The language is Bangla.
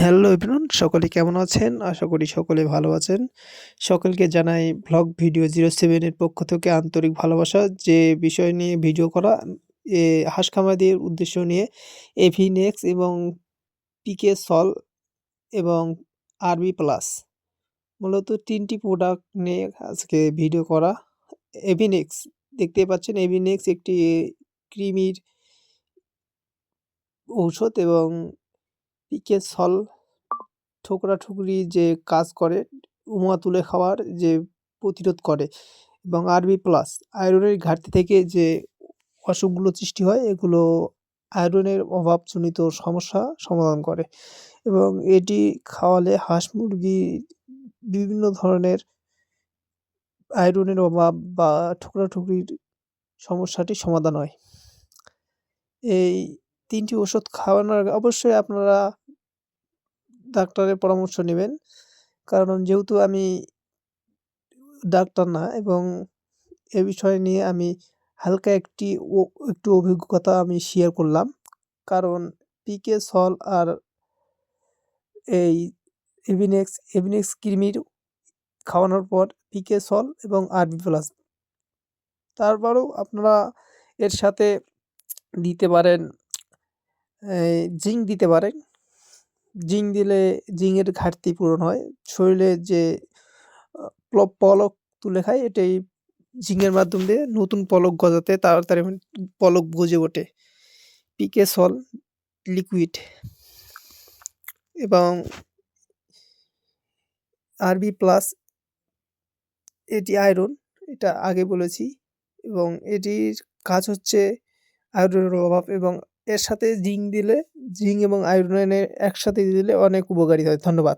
হ্যালো এভরিওয়ান সকলে কেমন আছেন? আশা করি সকলে ভালো আছেন। সকলকে জানাই ভ্লগ ভিডিও জিরো সেভেনের পক্ষ থেকে আন্তরিক ভালোবাসা। যে বিষয় নিয়ে ভিডিও করা, এ হাঁস খামারিদের উদ্দেশ্য নিয়ে এভিনেক্স এবং পিকে সল এবং আরবি প্লাস মূলত তিনটি প্রোডাক্ট নিয়ে আজকে ভিডিও করা। এভিনেক্স দেখতেই পাচ্ছেন এভিনেক্স একটি ক্রিমির ঔষধ এবং পিকে সল ঠোকরা-ঠুকরি যে কাজ করে, উমা তুলে খাওয়ার যে প্রতিরোধ করে এবং আরবি প্লাস আয়রনের ঘাটতি থেকে যে অসুখগুলো সৃষ্টি হয় এগুলো আয়রনের অভাবজনিত সমস্যা সমাধান করে এবং এটি খাওয়ালে হাঁস মুরগি বিভিন্ন ধরনের আয়রনের অভাব বা ঠোকরা-ঠুকরির সমস্যাটি সমাধান হয়। এই তিনটি ওষুধ খাওয়ানোর অবশ্যই আপনারা ডাক্তারের পরামর্শ নিবেন। কারণ যেহেতু আমি ডাক্তার না এবং এ বিষয় নিয়ে আমি হালকা একটি ও একটু অভিজ্ঞতা আমি শেয়ার করলাম। কারণ পিকে সল আর এই এভিনেক্স, এভিনেক্স কৃমির খাওয়ানোর পর পিকে সল এবং আরবি প্লাস। তারপরেও আপনারা এর সাথে দিতে পারেন জিঙ্ক দিতে পারেন। জিঙ্ক দিলে জিঙ্কের ঘাটতি পূরণ হয়। শরীরে যে পলক তুলে খায়, এটাই জিঙ্কের মাধ্যম দিয়ে নতুন পলক গজাতে তাড়াতাড়ি পলক গজে ওঠে। পিকে সল লিকুইড এবং আরবি প্লাস, এটি আয়রন, এটা আগে বলেছি এবং এটির কাজ হচ্ছে আয়রনের অভাব এবং এর সাথে জিঙ্ক দিলে জিঙ্ক এবং আয়রনের একসাথে দিলে অনেক উপকারী হয়। ধন্যবাদ।